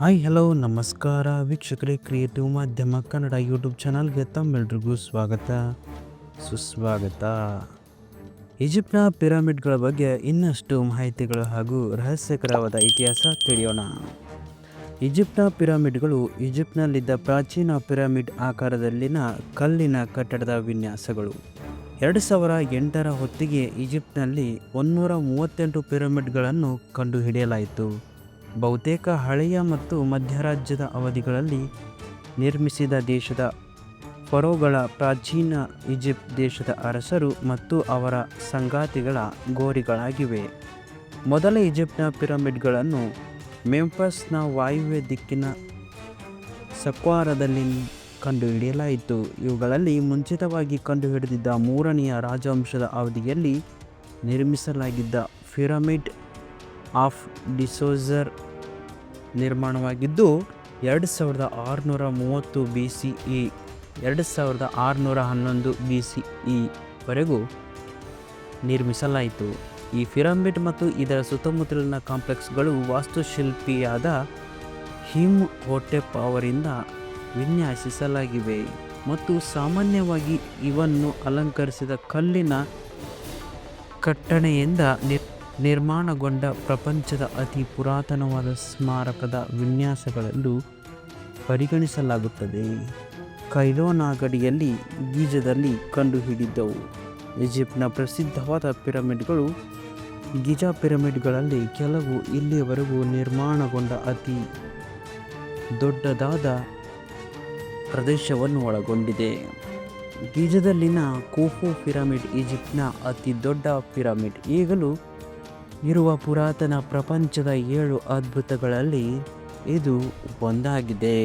Hi hello ನಮಸ್ಕಾರ. ವೀಕ್ಷಕರೇ creative ಮಾಧ್ಯಮ, ಕನ್ನಡ ಯೂಟ್ಯೂಬ್ ಚಾನಲ್ಗೆ ತಮ್ಮೆಲ್ರಿಗೂ ಸ್ವಾಗತ. ಸುಸ್ವಾಗತ. ಈಜಿಪ್ಟ್ನ ಪಿರಮಿಡ್ಗಳ ಬಗ್ಗೆ ಇನ್ನಷ್ಟು ಮಾಹಿತಿಗಳು ಹಾಗೂ ರಹಸ್ಯಕರವಾದ ಇತಿಹಾಸ ತಿಳಿಯೋಣ. ಈಜಿಪ್ಟ್ನ ಪಿರಮಿಡ್ಗಳು ಈಜಿಪ್ಟ್ನಲ್ಲಿದ್ದ ಪ್ರಾಚೀನ ಪಿರಮಿಡ್ ಆಕಾರದಲ್ಲಿನ ಕಲ್ಲಿನ ಕಟ್ಟಡದ ವಿನ್ಯಾಸಗಳು. ಎರಡು ಸಾವಿರ ಎಂಟರ ಹೊತ್ತಿಗೆ ಈಜಿಪ್ಟ್ನಲ್ಲಿ ಒನ್ನೂರ ಮೂವತ್ತೆಂಟು ಪಿರಮಿಡ್ಗಳನ್ನು ಕಂಡುಹಿಡಿಯಲಾಯಿತು. ಬಹುತೇಕ ಹಳೆಯ ಮತ್ತು ಮಧ್ಯರಾಜ್ಯದ ಅವಧಿಗಳಲ್ಲಿ ನಿರ್ಮಿಸಿದ ದೇಶದ ಫರೋಗಳ ಪ್ರಾಚೀನ ಈಜಿಪ್ಟ್ ದೇಶದ ಅರಸರು ಮತ್ತು ಅವರ ಸಂಗಾತಿಗಳ ಗೋರಿಗಳಾಗಿವೆ. ಮೊದಲ ಈಜಿಪ್ಟ್ನ ಪಿರಮಿಡ್ಗಳನ್ನು ಮೆಂಫಸ್ನ ವಾಯುವ್ಯ ದಿಕ್ಕಿನ ಸಕ್ವಾರದಲ್ಲಿ ಕಂಡುಹಿಡಿಯಲಾಯಿತು. ಇವುಗಳಲ್ಲಿ ಮುಂಚಿತವಾಗಿ ಕಂಡುಹಿಡಿದಿದ್ದ ಮೂರನೆಯ ರಾಜವಂಶದ ಅವಧಿಯಲ್ಲಿ ನಿರ್ಮಿಸಲಾಗಿದ್ದ ಪಿರಮಿಡ್ ಆಫ್ ಡಿಸೋಜರ್ ನಿರ್ಮಾಣವಾಗಿದ್ದು, ಎರಡು ಸಾವಿರದ ಆರುನೂರ ಮೂವತ್ತು ಬಿ ಸಿ ಇ ಎರಡು ಸಾವಿರದ ಆರುನೂರ ಹನ್ನೊಂದು ಬಿ ಸಿ ಇವರೆಗೂ ನಿರ್ಮಿಸಲಾಯಿತು. ಈ ಪಿರಮಿಡ್ ಮತ್ತು ಇದರ ಸುತ್ತಮುತ್ತಲಿನ ಕಾಂಪ್ಲೆಕ್ಸ್ಗಳು ವಾಸ್ತುಶಿಲ್ಪಿಯಾದ ಹಿಮ್ ಹೊಟೆಪ್ ಅವರಿಂದ ವಿನ್ಯಾಸಿಸಲಾಗಿವೆ ಮತ್ತು ಸಾಮಾನ್ಯವಾಗಿ ಇವನ್ನು ಅಲಂಕರಿಸಿದ ಕಲ್ಲಿನ ಕಟ್ಟಣೆಯಿಂದ ನಿರ್ ನಿರ್ಮಾಣಗೊಂಡ ಪ್ರಪಂಚದ ಅತಿ ಪುರಾತನವಾದ ಸ್ಮಾರಕದ ವಿನ್ಯಾಸಗಳೆಂದು ಪರಿಗಣಿಸಲಾಗುತ್ತದೆ. ಕೈಲೋನಾಗಡಿಯಲ್ಲಿ, ಗೀಜದಲ್ಲಿ ಕಂಡುಹಿಡಿದ್ದವು ಈಜಿಪ್ಟ್ನ ಪ್ರಸಿದ್ಧವಾದ ಪಿರಮಿಡ್ಗಳು ಗಿಜಾ ಪಿರಮಿಡ್ಗಳಲ್ಲಿ ಕೆಲವು ಇಲ್ಲಿಯವರೆಗೂ ನಿರ್ಮಾಣಗೊಂಡ ಅತಿ ದೊಡ್ಡದಾದ ಪ್ರದೇಶವನ್ನು ಒಳಗೊಂಡಿದೆ. ಗೀಜದಲ್ಲಿನ ಕೋಫು ಪಿರಮಿಡ್ ಈಜಿಪ್ಟ್ನ ಅತಿ ದೊಡ್ಡ ಪಿರಮಿಡ್. ಈಗಲೂ ಇರುವ ಪುರಾತನ ಪ್ರಪಂಚದ ಏಳು ಅದ್ಭುತಗಳಲ್ಲಿ ಇದು ಒಂದಾಗಿದೆ.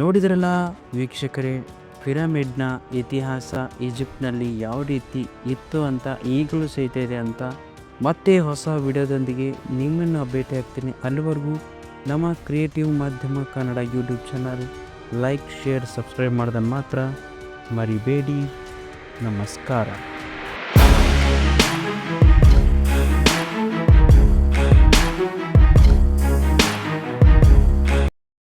ನೋಡಿದ್ರಲ್ಲ ವೀಕ್ಷಕರೇ, ಪಿರಮಿಡ್ನ ಇತಿಹಾಸ ಈಜಿಪ್ಟ್ನಲ್ಲಿ ಯಾವ ರೀತಿ ಇತ್ತು ಅಂತ ಈಗಲೂ ಸಹಿತ ಇದೆ ಅಂತ ಮತ್ತೆ ಹೊಸ ವಿಡಿಯೋದೊಂದಿಗೆ ನಿಮ್ಮನ್ನು ಭೇಟಿ ಆಗ್ತೀನಿ. ಅಲ್ಲಿವರೆಗೂ ನಮ್ಮ ಕ್ರಿಯೇಟಿವ್ ಮಾಧ್ಯಮ Kannada YouTube channel like, share, subscribe ಮಾಡೋದನ್ನು ಮಾತ್ರ ಮರಿಬೇಡಿ. ನಮಸ್ಕಾರ.